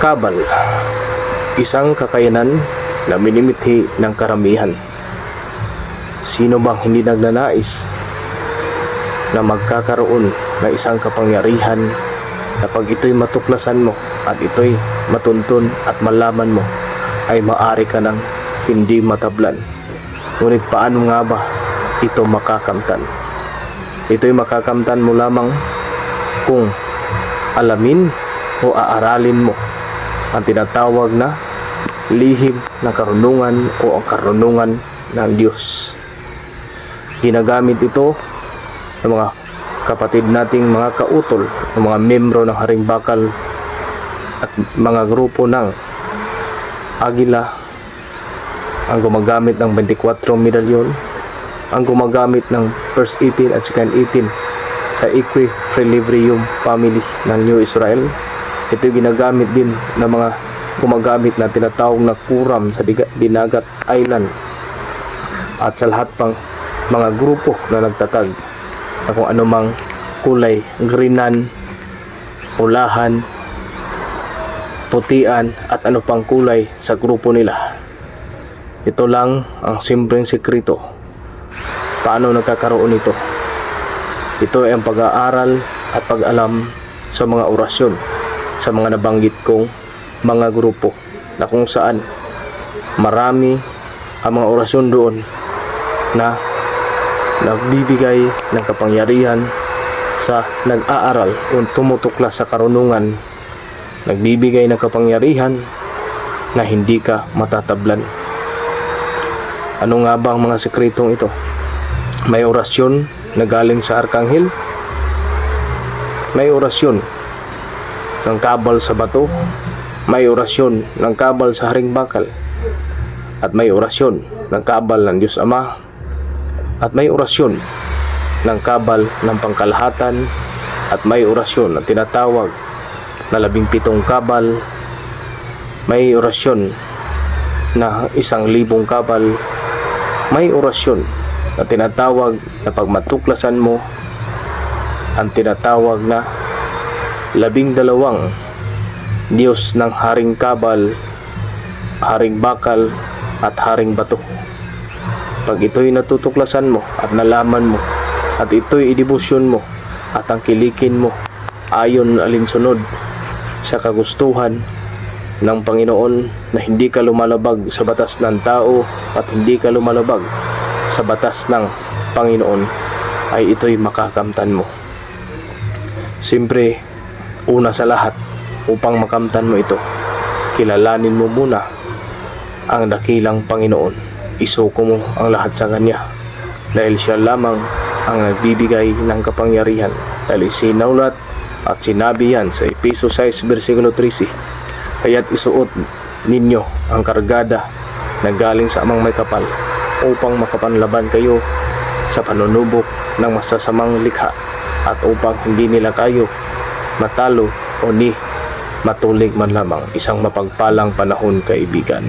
Kabal Isang kakayanan na minimithi ng karamihan. Sino bang hindi nagnanais na magkakaroon ng isang kapangyarihan na pag ito'y matuklasan mo at ito'y matuntun at malaman mo ay maari ka ng hindi matablan. Ngunit paano nga ba ito makakamtan? Ito'y makakamtan mo lamang kung alamin o aaralin mo ang tinatawag na lihim ng karunungan o ang karunungan ng Diyos. Ginagamit ito ng mga kapatid nating mga kautol, ng mga membro ng Haring Bakal at mga grupo ng Agila ang gumagamit ng 24 medalyon, ang gumagamit ng first 18 at second 18 sa Equilibrium family ng New Israel. Ito yung ginagamit din ng mga gumagamit na tinatawag na kuram sa Dinagat Island at sa lahat pang mga grupo na nagtatag na kung anumang kulay, greenan, ulahan, putian at ano pang kulay sa grupo nila. Ito lang ang simpleng sekreto. Paano nagkakaroon ito? Ito ay ang pag-aaral at pag-alam sa mga orasyon sa mga nabanggit kong mga grupo na kung saan marami ang mga orasyon doon na nagbibigay ng kapangyarihan sa nag-aaral o tumutuklas sa karunungan. Nagbibigay ng kapangyarihan na hindi ka matatablan. Ano nga ba ang mga sekretong ito? May orasyon na galing sa Arkanghel? May orasyon ng kabal sa bato may orasyon ng kabal sa haring bakal at may orasyon ng kabal ng Diyos Ama at may orasyon ng kabal ng pangkalahatan at may orasyon na tinatawag na labing pitong kabal may orasyon na isang libong kabal may orasyon na tinatawag na pagmatuklasan mo ang tinatawag na labing dalawang Diyos ng Haring Kabal, Haring Bakal at Haring Bato. Pag ito'y natutuklasan mo at nalaman mo at ito'y idibusyon mo at ang kilikin mo ayon alinsunod sa kagustuhan ng Panginoon na hindi ka lumalabag sa batas ng tao at hindi ka lumalabag sa batas ng Panginoon ay ito'y makakamtan mo. Siyempre, una sa lahat, upang makamtan mo ito, kilalanin mo muna ang dakilang Panginoon. Isuko mo ang lahat sa Kanya dahil siya lamang ang nagbibigay ng kapangyarihan. Dahil sinaulat at sinabi yan sa Episo 6 versikulo 13 kaya't isuot ninyo ang kargada na galing sa amang may kapal upang makapanlaban kayo sa panunubok ng masasamang likha at upang hindi nila kayo matalo o ni matulig man lamang isang mapagpalang panahon kaibigan.